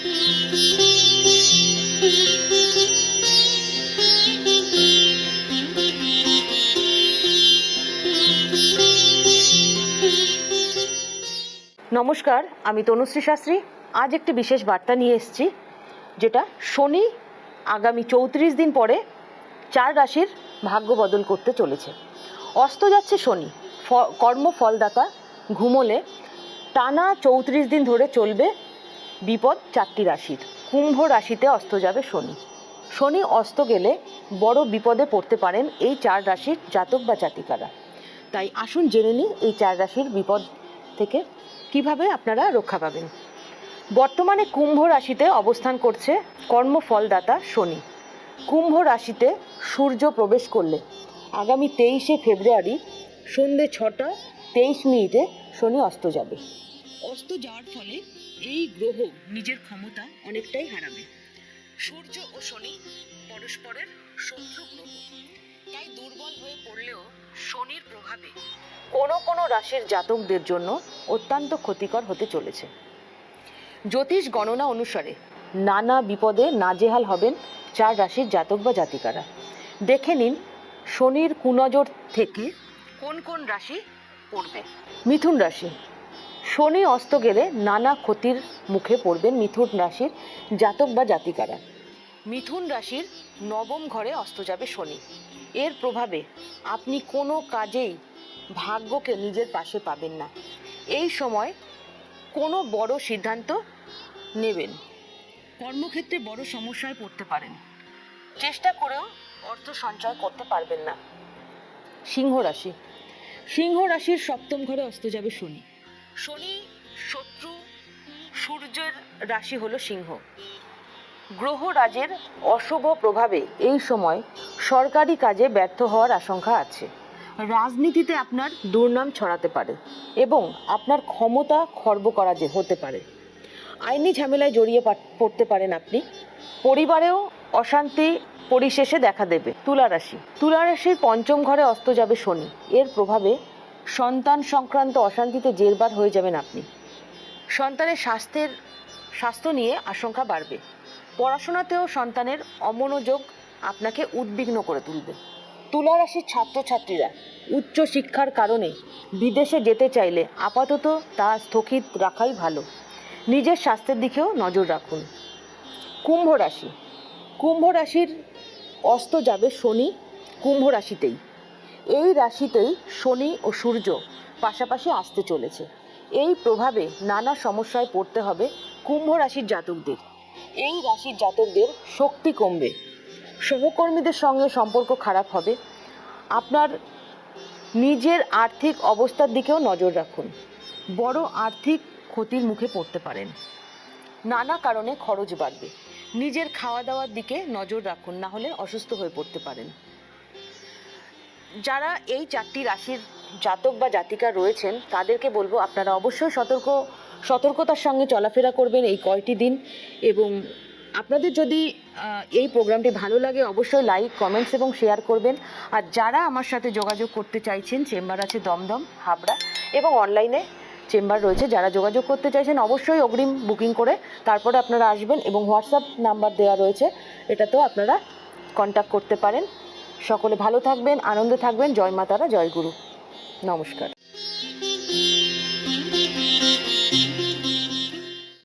নমস্কার, আমি তনুশ্রী শাস্ত্রী। আজ একটি বিশেষ বার্তা নিয়ে এসেছি, যেটা শনি আগামী চৌত্রিশ দিন পরে চার রাশির ভাগ্য বদল করতে চলেছে। অস্ত যাচ্ছে শনি কর্মফলদাতা, ঘুমোলে টানা চৌত্রিশ দিন ধরে চলবে বিপদ চারটি রাশির। কুম্ভ রাশিতে অস্ত যাবে শনি। শনি অস্ত গেলে বড় বিপদে পড়তে পারেন এই চার রাশির জাতক বা জাতিকারা। তাই আসুন জেনে নিই এই চার রাশির বিপদ থেকে কীভাবে আপনারা রক্ষা পাবেন। বর্তমানে কুম্ভ রাশিতে অবস্থান করছে কর্মফলদাতা শনি। কুম্ভ রাশিতে সূর্য প্রবেশ করলে আগামী তেইশে ফেব্রুয়ারি সন্ধে ছটা তেইশ মিনিটে শনি অস্ত যাবে। অস্ত যাওয়ার ফলে এই গ্রহ নিজের ক্ষমতা অনেকটাই হারাবে। সূর্য ও শনি পরস্পরের শত্রু গ্রহ। তাই দুর্বল হয়ে পড়লেও শনির প্রভাবে কোনো কোনো রাশির জাতকদের জন্য অত্যন্ত ক্ষতিকর হতে চলেছে। জ্যোতিষ গণনা অনুসারে নানা বিপদে নাজেহাল হবেন চার রাশির জাতক বা জাতিকারা। দেখে নিন শনির কুনজর থেকে কোন কোন রাশি পড়বে। মিথুন রাশি শনি অস্ত গেলে নানা ক্ষতির মুখে পড়বেন মিথুন রাশির জাতক বা জাতিকারা। মিথুন রাশির নবম ঘরে অস্ত যাবে শনি। এর প্রভাবে আপনি কোনো কাজেই ভাগ্যকে নিজের পাশে পাবেন না। এই সময় কোনো বড় সিদ্ধান্ত নেবেন। কর্মক্ষেত্রে বড় সমস্যায় পড়তে পারেন। চেষ্টা করেও অর্থ সঞ্চয় করতে পারবেন না। সিংহ রাশি। সিংহ রাশির সপ্তম ঘরে অস্ত যাবে শনি। শনি, শত্রু, সূর্যের রাশি হলো সিংহ। গ্রহরাজের অশুভ প্রভাবে এই সময় সরকারি কাজে ব্যর্থ হওয়ার আশঙ্কা আছে। রাজনীতিতে আপনার দুর্নাম ছড়াতে পারে এবং আপনার ক্ষমতা খর্ব করা যে হতে পারে। আইনি ঝামেলায় জড়িয়ে পড়তে পারেন আপনি। পরিবারেও অশান্তি পরিশেষে দেখা দেবে। তুলা রাশি। তুলা রাশির পঞ্চম ঘরে অস্ত যাবে শনি। এর প্রভাবে সন্তান সংক্রান্ত অশান্তিতে জেরবার হয়ে যাবেন আপনি। সন্তানের স্বাস্থ্যের, স্বাস্থ্য নিয়ে আশঙ্কা বাড়বে। পড়াশোনাতেও সন্তানের অমনোযোগ আপনাকে উদ্বিগ্ন করে তুলবে। তুলা রাশির ছাত্রছাত্রীরা উচ্চ শিক্ষার কারণে বিদেশে যেতে চাইলে আপাতত তা স্থগিত রাখাই ভালো। নিজের স্বাস্থ্যের দিকেও নজর রাখুন। কুম্ভ রাশি। কুম্ভ রাশির অস্ত যাবে শনি কুম্ভ রাশিতেই। এই রাশিতেই শনি ও সূর্য পাশাপাশি আসতে চলেছে। এই প্রভাবে নানা সমস্যায় পড়তে হবে কুম্ভ রাশির জাতকদের। এই রাশির জাতকদের শক্তি কমবে। সহকর্মীদের সঙ্গে সম্পর্ক খারাপ হবে। আপনার নিজের আর্থিক অবস্থার দিকেও নজর রাখুন। বড় আর্থিক ক্ষতির মুখে পড়তে পারেন। নানা কারণে খরচ বাড়বে। নিজের খাওয়া দাওয়ার দিকে নজর রাখুন, না হলে অসুস্থ হয়ে পড়তে পারেন। যারা এই চারটি রাশির জাতক বা জাতিকা রয়েছেন, তাদেরকে বলব আপনারা অবশ্যই সতর্ক, সতর্কতার সঙ্গে চলাফেরা করবেন এই কয়টি দিন। এবং আপনাদের যদি এই প্রোগ্রামটি ভালো লাগে, অবশ্যই লাইক কমেন্টস এবং শেয়ার করবেন। আর যারা আমার সাথে যোগাযোগ করতে চাইছেন, চেম্বার আছে দমদম, হাবড়া এবং অনলাইনে চেম্বার রয়েছে। যারা যোগাযোগ করতে চাইছেন, অবশ্যই অগ্রিম বুকিং করে তারপরে আপনারা আসবেন এবং হোয়াটসঅ্যাপ নাম্বার দেওয়া রয়েছে। এটাতেও আপনারা কন্ট্যাক্ট করতে পারেন। সকলে ভালো থাকবেন আনন্দে থাকবেন। জয় মাতারা জয় গুরু। নমস্কার।